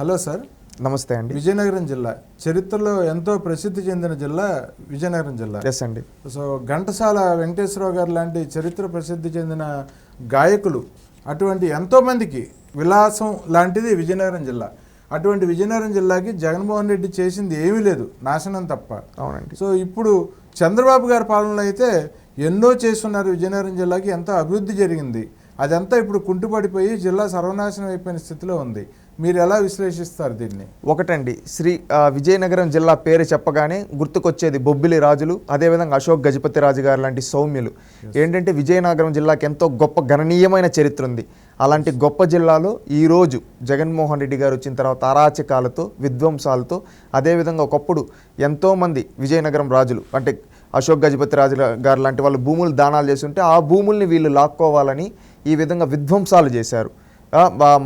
Hello sir. నమస్తే అండి. విజయనగరం జిల్లా. చరిత్రలో ఎంతో ప్రసిద్ధి చెందిన జిల్లా విజయనగరం జిల్లా. ఎస్ అండి. సో ఘంటసాల వెంకటేశ్వరరావు గారు లాంటి చరిత్ర ప్రసిద్ధి చెందిన గాయకులు అటువంటి ఎంతో మందికి విలాసం లాంటిది విజయనగరం జిల్లా. అటువంటి విజయనగరం జిల్లాకి జగన్మోహన్ రెడ్డి చేసింది ఏమీ లేదు. నాశనం తప్ప. అవునండి. సో ఇప్పుడు చంద్రబాబు గారి పాలనలో అయితే ఎన్నో చేస్తున్నారు విజయనగరం జిల్లాకి. ఎంతో అభివృద్ధి జరిగింది. అదంతా ఇప్పుడు కుంటుపడిపోయి జిల్లా సర్వనాశనం అయిపోయిన స్థితిలో ఉంది. మీరు ఎలా విశ్లేషిస్తారు దీన్ని? ఒకటండి శ్రీ విజయనగరం జిల్లా పేరు చెప్పగానే గుర్తుకొచ్చేది బొబ్బిలి రాజులు అదేవిధంగా అశోక్ గజపతి రాజు గారు లాంటి సౌమ్యులు. ఏంటంటే విజయనగరం జిల్లాకి ఎంతో గొప్ప గణనీయమైన చరిత్ర ఉంది. అలాంటి గొప్ప జిల్లాలో ఈరోజు జగన్మోహన్ రెడ్డి గారు వచ్చిన తర్వాత అరాచకాలతో విధ్వంసాలతో అదేవిధంగా ఒకప్పుడు ఎంతోమంది విజయనగరం రాజులు అంటే అశోక్ గజపతి రాజు గారు లాంటి వాళ్ళు భూములు దానాలు చేస్తుంటే ఆ భూముల్ని వీళ్ళు లాక్కోవాలని ఈ విధంగా విధ్వంసాలు చేశారు.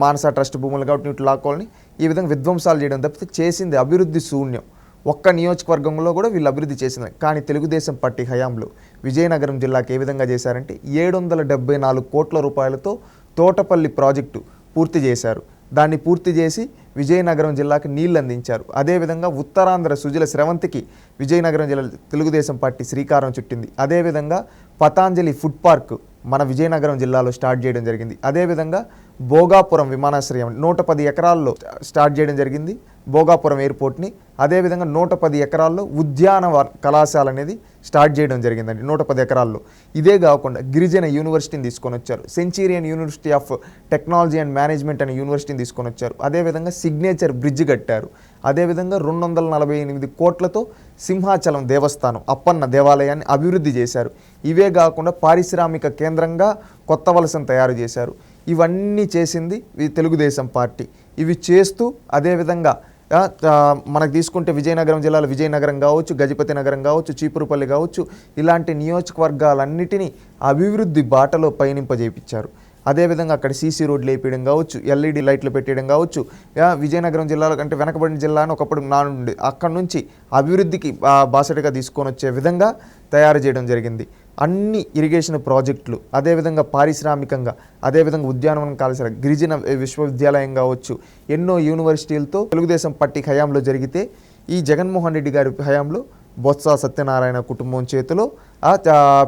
మానస ట్రస్ట్ భూములు కాబట్టి ఇటు లాక్కోవాలని ఈ విధంగా విధ్వంసాలు చేయడం తప్పితే చేసింది అభివృద్ధి శూన్యం. ఒక్క నియోజకవర్గంలో కూడా వీళ్ళు అభివృద్ధి చేసింది. కానీ తెలుగుదేశం పార్టీ హయాంలో విజయనగరం జిల్లాకి ఏ విధంగా చేశారంటే ఏడు వందల డెబ్బై నాలుగు కోట్ల రూపాయలతో తోటపల్లి ప్రాజెక్టు పూర్తి చేశారు. దాన్ని పూర్తి చేసి విజయనగరం జిల్లాకి నీళ్ళు అందించారు. అదేవిధంగా ఉత్తరాంధ్ర సుజల స్రవంతికి విజయనగరం జిల్లా తెలుగుదేశం పార్టీ శ్రీకారం చుట్టింది. అదేవిధంగా పతాంజలి ఫుడ్ పార్క్ మన విజయనగరం జిల్లాలో స్టార్ట్ చేయడం జరిగింది. అదేవిధంగా భోగాపురం విమానాశ్రయం నూట పది ఎకరాల్లో స్టార్ట్ చేయడం జరిగింది. భోగాపురం ఎయిర్పోర్ట్ని అదేవిధంగా నూట పది ఎకరాల్లో ఉద్యాన కళాశాల అనేది స్టార్ట్ చేయడం జరిగిందండి. నూట పది ఎకరాల్లో. ఇదే కాకుండా గిరిజన యూనివర్సిటీని తీసుకొని వచ్చారు. Centurion University of Technology and Management అనే యూనివర్సిటీని తీసుకొని వచ్చారు. అదేవిధంగా సిగ్నేచర్ బ్రిడ్జ్ కట్టారు. అదేవిధంగా రెండు వందల నలభై ఎనిమిది కోట్లతో సింహాచలం దేవస్థానం అప్పన్న దేవాలయాన్ని అభివృద్ధి చేశారు. ఇవే కాకుండా పారిశ్రామిక కేంద్రంగా కొత్త వలసను తయారు చేశారు. ఇవన్నీ చేసింది ఈ తెలుగుదేశం పార్టీ. ఇవి చేస్తూ అదేవిధంగా మనకు తీసుకుంటే విజయనగరం జిల్లాలో విజయనగరం కావచ్చు గజపతి నగరం కావచ్చు చీపురుపల్లి కావచ్చు ఇలాంటి నియోజకవర్గాలన్నిటినీ అభివృద్ధి బాటలో పయనింపజేపించారు అదేవిధంగా అక్కడ సీసీ రోడ్లు వేపించడం కావచ్చు ఎల్ఈడి లైట్లు పెట్టడం కావచ్చు విజయనగరం జిల్లాలో అంటే వెనకబడిన జిల్లా అని ఒకప్పుడు నానుండి అక్కడ నుంచి అభివృద్ధికి బాసటగా తీసుకొని వచ్చే విధంగా తయారు చేయడం జరిగింది. అన్ని ఇరిగేషన్ ప్రాజెక్టులు అదేవిధంగా పారిశ్రామికంగా అదేవిధంగా ఉద్యానవనం కాల్సిన గిరిజన విశ్వవిద్యాలయం కావచ్చు ఎన్నో యూనివర్సిటీలతో తెలుగుదేశం పార్టీ హయాంలో జరిగితే ఈ జగన్మోహన్ రెడ్డి గారి హయాంలో బొత్స సత్యనారాయణ కుటుంబం చేతిలో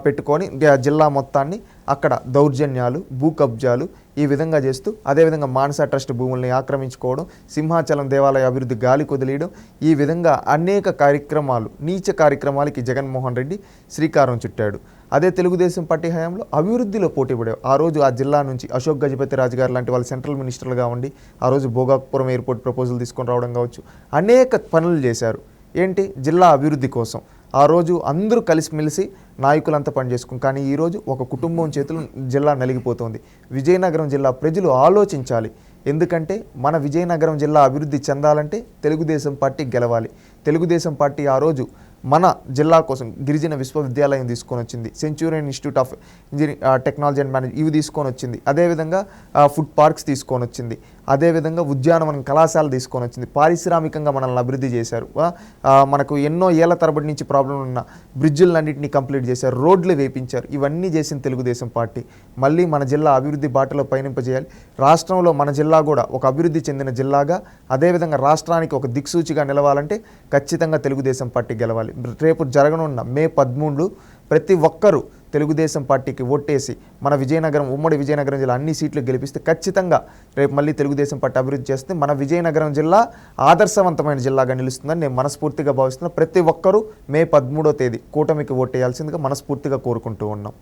పెట్టుకొని జిల్లా మొత్తాన్ని అక్కడ దౌర్జన్యాలు భూ కబ్జాలు ఈ విధంగా చేస్తూ అదేవిధంగా మానస ట్రస్ట్ భూముల్ని ఆక్రమించుకోవడం సింహాచలం దేవాలయ అభివృద్ధి గాలి కొదిలేయడం ఈ విధంగా అనేక కార్యక్రమాలు నీచ కార్యక్రమాలకి జగన్మోహన్ రెడ్డి శ్రీకారం చుట్టాడు. అదే తెలుగుదేశం పార్టీ హయాంలో అభివృద్ధిలో పోటీ పడారు ఆ రోజు ఆ జిల్లా నుంచి అశోక్ గజపతి రాజు గారు లాంటి వాళ్ళు సెంట్రల్ మినిస్టర్లుగా ఉండి ఆ రోజు భోగాపురం ఎయిర్పోర్ట్ ప్రపోజల్ తీసుకొని రావడం కావచ్చు అనేక పనులు చేశారు. ఏంటి? జిల్లా అభివృద్ధి కోసం. ఆ రోజు అందరూ కలిసిమెలిసి నాయకులంతా పనిచేసుకుం కానీ ఈరోజు ఒక కుటుంబం చేతులు జిల్లా నలిగిపోతుంది. విజయనగరం జిల్లా ప్రజలు ఆలోచించాలి. ఎందుకంటే మన విజయనగరం జిల్లా అభివృద్ధి చెందాలంటే తెలుగుదేశం పార్టీ గెలవాలి. తెలుగుదేశం పార్టీ ఆ రోజు మన జిల్లా కోసం గిరిజన విశ్వవిద్యాలయం తీసుకొని వచ్చింది. Centurion Institute of Engineering Technology and manage ఇవి తీసుకొని వచ్చింది. అదేవిధంగా uh, ఫుడ్ పార్క్స్ తీసుకొని వచ్చింది. అదేవిధంగా ఉద్యానవనం కళాశాల తీసుకొని వచ్చింది. పారిశ్రామికంగా మనల్ని అభివృద్ధి చేశారు. మనకు ఎన్నో ఏళ్ళ తరబడి నుంచి ప్రాబ్లం ఉన్న బ్రిడ్జులన్నింటినీ కంప్లీట్ చేశారు. రోడ్లు వేపించారు. ఇవన్నీ చేసిన తెలుగుదేశం పార్టీ. మళ్ళీ మన జిల్లా అభివృద్ధి బాటలో పయనింపజేయాలి. రాష్ట్రంలో మన జిల్లా కూడా ఒక అభివృద్ధి చెందిన జిల్లాగా అదేవిధంగా రాష్ట్రానికి ఒక దిక్సూచిగా నిలవాలంటే ఖచ్చితంగా తెలుగుదేశం పార్టీ గెలవాలి. రేపు జరగనున్న మే పదమూడు ప్రతి ఒక్కరూ తెలుగుదేశం పార్టీకి ఓట్టేసి మన విజయనగరం ఉమ్మడి విజయనగరం జిల్లా అన్ని సీట్లు గెలిపిస్తే ఖచ్చితంగా రేపు మళ్ళీ తెలుగుదేశం పార్టీ అభివృద్ధి చేస్తే మన విజయనగరం జిల్లా ఆదర్శవంతమైన జిల్లాగా నిలుస్తుందని నేను మనస్ఫూర్తిగా భావిస్తున్నాను ప్రతి ఒక్కరూ మే పదమూడో తేదీ కూటమికి ఓటేయాల్సిందిగా మనస్ఫూర్తిగా కోరుకుంటూ ఉన్నాం.